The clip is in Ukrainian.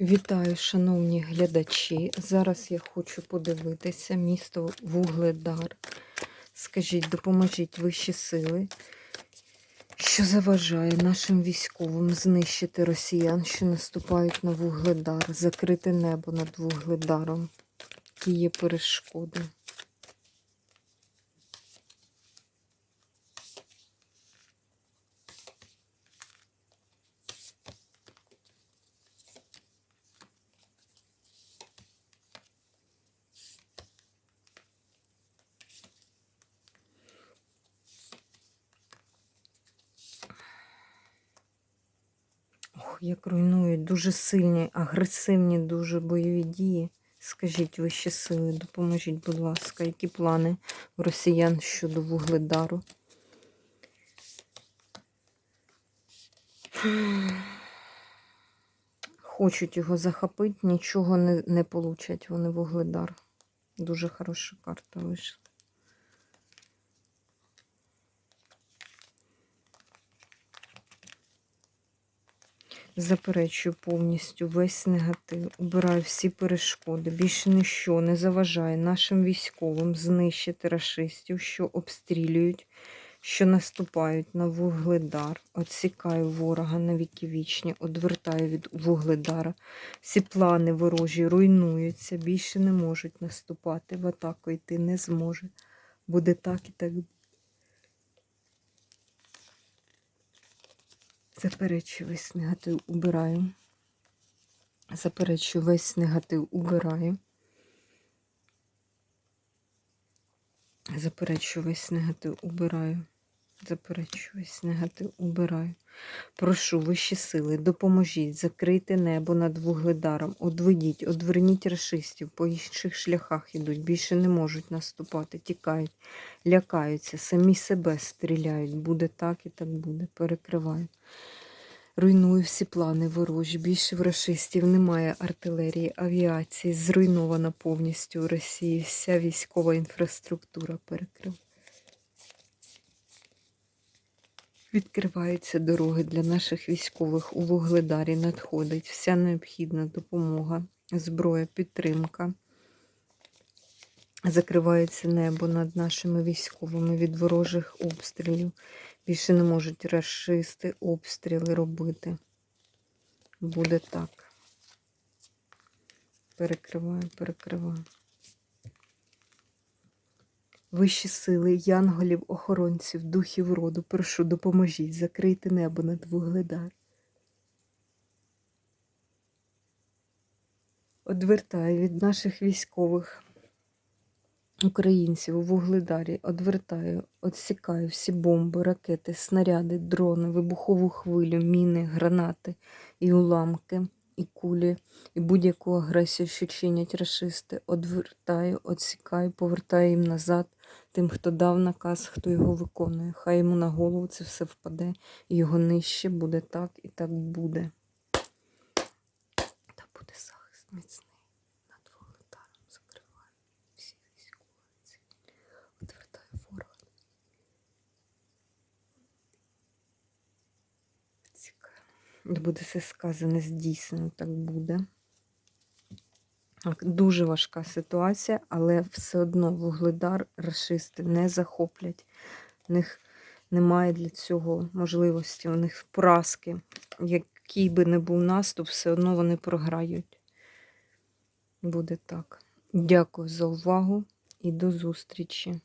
Вітаю, шановні глядачі. Зараз я хочу подивитися місто Вугледар. Скажіть, допоможіть вищі сили, що заважає нашим військовим знищити росіян, що наступають на Вугледар, закрити небо над Вугледаром. Які є перешкоди. Як руйнують дуже сильні, агресивні, дуже бойові дії. Скажіть вищі сили, допоможіть, будь ласка, які плани у росіян щодо Вугледару? Хочуть його захопити, нічого не, не получать вони Вугледар. Дуже хороша карта вийшла. Заперечую повністю весь негатив, убираю всі перешкоди. Більше ніщо не заважає нашим військовим знищити рашистів, що обстрілюють, що наступають на вугледар. Отсікаю ворога на віки вічні, одвертаю від вугледара. Всі плани ворожі руйнуються, більше не можуть наступати, в атаку йти не зможе. Буде так і так. Заперечую весь негатив убираю. Заперечую весь негатив убираю. Заперечую весь негатив убираю. Заперечую весь негатив убираю. Прошу вищі сили, допоможіть, закрийте небо над вугледаром, одведіть, одверніть рашистів, по інших шляхах ідуть, більше не можуть наступати, тікають, лякаються, самі себе стріляють. Буде так і так буде. Перекриваю. Руйную всі плани ворожі. Більше в рашистів немає артилерії, авіації. Зруйнована повністю Росії. Вся військова інфраструктура перекрив. Відкриваються дороги для наших військових у Вугледарі. Надходить вся необхідна допомога, зброя, підтримка. Закривається небо над нашими військовими від ворожих обстрілів. Більше не можуть расисти обстріли робити. Буде так. Перекриваю, перекриваю. Вищі сили, янголів, охоронців, духів роду, прошу, допоможіть, закрийте небо над вугледар. Одвертаю від наших військових українців у Вугледарі, одвертаю, відсікаю всі бомби, ракети, снаряди, дрони, вибухову хвилю, міни, гранати і уламки, і кулі, і будь-яку агресію, що чинять рашисти, одвертаю, відсікаю, повертаю їм назад. Тим, хто дав наказ, хто його виконує. Хай йому на голову це все впаде, і його нижче буде так і так буде. Та буде захист міцний. Над вугледаром закриваю всі військові. Отвертаю ворога. Цікаво. Буде все сказане здійснено, так буде. Дуже важка ситуація, але все одно вугледар расисти не захоплять. У них немає для цього можливості, у них поразки. Який би не був наступ, все одно вони програють. Буде так. Дякую за увагу і до зустрічі.